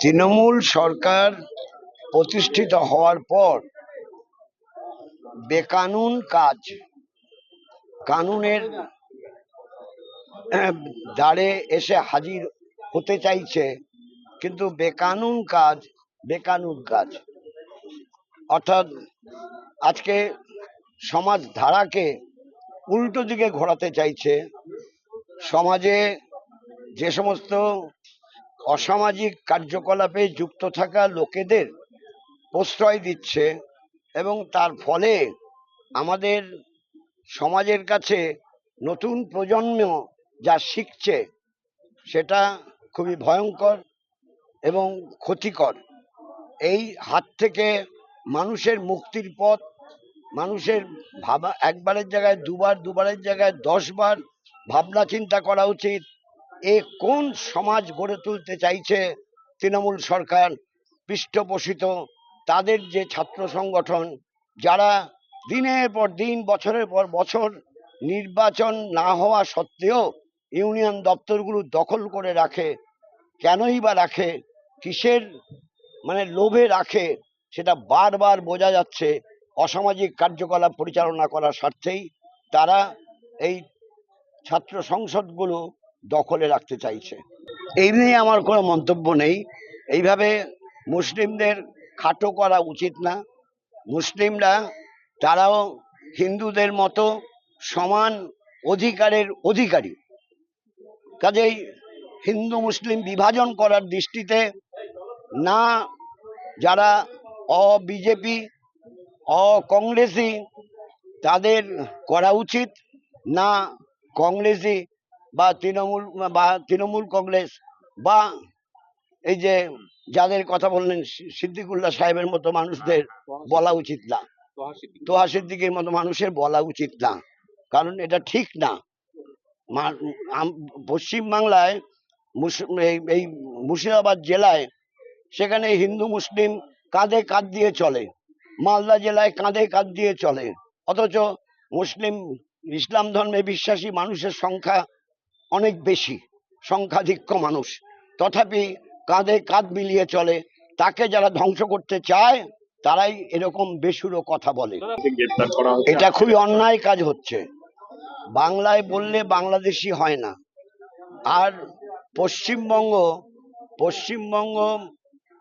তৃণমূল সরকার প্রতিষ্ঠিত হওয়ার পর বেকানুন কাজ, কানুনের দ্বারে এসে হাজির হতে চাইছে, কিন্তু বেকানুন কাজ বেকানুন কাজ। অর্থাৎ আজকে সমাজ ধারাকে উল্টো দিকে ঘোরাতে চাইছে। সমাজে যে সমস্ত অসামাজিক কার্যকলাপে যুক্ত থাকা লোকেদের প্রশ্রয় দিচ্ছে এবং তার ফলে আমাদের সমাজের কাছে নতুন প্রজন্ম যা শিখছে সেটা খুবই ভয়ঙ্কর এবং ক্ষতিকর। এই হাত থেকে মানুষের মুক্তির পথ, মানুষের ভাবা, একবারের জায়গায় দুবার, দুবারের জায়গায় দশবার ভাবনা চিন্তা করা উচিত এ কোন সমাজ গড়ে তুলতে চাইছে তৃণমূল সরকার পৃষ্ঠপোষিত? তাদের যে ছাত্র সংগঠন, যারা দিনের পর দিন, বছরের পর বছর নির্বাচন না হওয়া সত্ত্বেও ইউনিয়ন দপ্তরগুলো দখল করে রাখে, কেনই বা রাখে, কিসের মানে লোভে রাখে, সেটা বারবার বোঝা যাচ্ছে। অসামাজিক কার্যকলাপ পরিচালনা করার স্বার্থেই তারা এই ছাত্র সংসদগুলো দখলে রাখতে চাইছে। এই নিয়ে আমার কোনো মন্তব্য নেই। এইভাবে মুসলিমদের খাটো করা উচিত না। মুসলিমরা তারাও হিন্দুদের মতো সমান অধিকারের অধিকারী। কাজেই হিন্দু মুসলিম বিভাজন করার দৃষ্টিতে না যারা অ বিজেপি অ কংগ্রেসি তাদের করা উচিত, না কংগ্রেসি বা তৃণমূল বা তৃণমূল কংগ্রেস বা এই যে যাদের কথা বললেন সিদ্দিকুল্লাহ সাহেবের মতো মানুষদের বলা উচিত না। তোহা সিদ্দিকের মতো মানুষের বলা উচিত না। কারণ এটা ঠিক না। পশ্চিমবাংলায় এই মুর্শিদাবাদ জেলায় সেখানে হিন্দু মুসলিম কাঁধে কাঁধ দিয়ে চলে। মালদা জেলায় কাঁধে কাঁধ দিয়ে চলে। অথচ মুসলিম ইসলাম ধর্মে বিশ্বাসী মানুষের সংখ্যা অনেক বেশি সংখ্যাধিক্য মানুষ। তথাপি কাঁধে কাঁধ মিলিয়ে চলে। তাকে যারা ধ্বংস করতে চায় তারাই এরকম বেসুরো কথা বলে। এটা খুবই অন্যায় কাজ হচ্ছে। বাংলায় বললে বাংলাদেশি হয় না। আর পশ্চিমবঙ্গ পশ্চিমবঙ্গ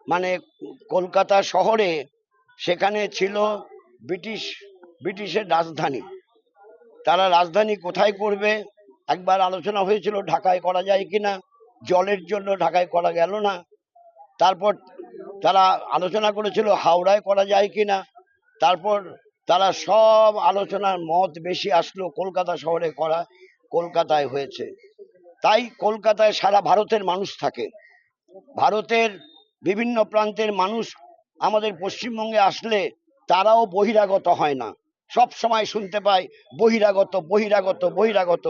মানে কলকাতা শহরে সেখানে ছিল ব্রিটিশ ব্রিটিশের রাজধানী। তারা রাজধানী কোথায় করবে? একবার আলোচনা হয়েছিল, ঢাকায় করা যায় কিনা, জলের জন্য ঢাকায় করা গেল না। তারপর তারা আলোচনা করেছিল, হাওড়ায় করা যায় কিনা। তারপর তারা সব আলোচনার মত বেশি আসলো, কলকাতা শহরে করা, কলকাতায় হয়েছে। তাই কলকাতায় সারা ভারতের মানুষ থাকে। ভারতের বিভিন্ন প্রান্তের মানুষ আমাদের পশ্চিমবঙ্গে আসলে তারাও বহিরাগত হয় না। সব সময় শুনতে পাই বহিরাগত বহিরাগত বহিরাগত।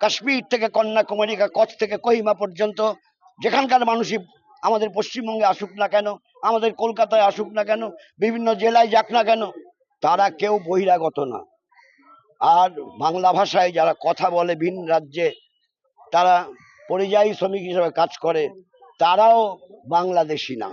কাশ্মীর থেকে কন্যাকুমারী কচ্ছ থেকে কহিমা পর্যন্ত, যেখানকার মানুষই আমাদের পশ্চিমবঙ্গে আসুক না কেন, আমাদের কলকাতায় আসুক না কেন, বিভিন্ন জেলায় যাক না কেন, তারা কেউ বহিরাগত না। আর বাংলা ভাষায় যারা কথা বলে ভিন রাজ্যে, তারা পরিযায়ী শ্রমিক হিসেবে কাজ করে, তারাও বাংলাদেশি না।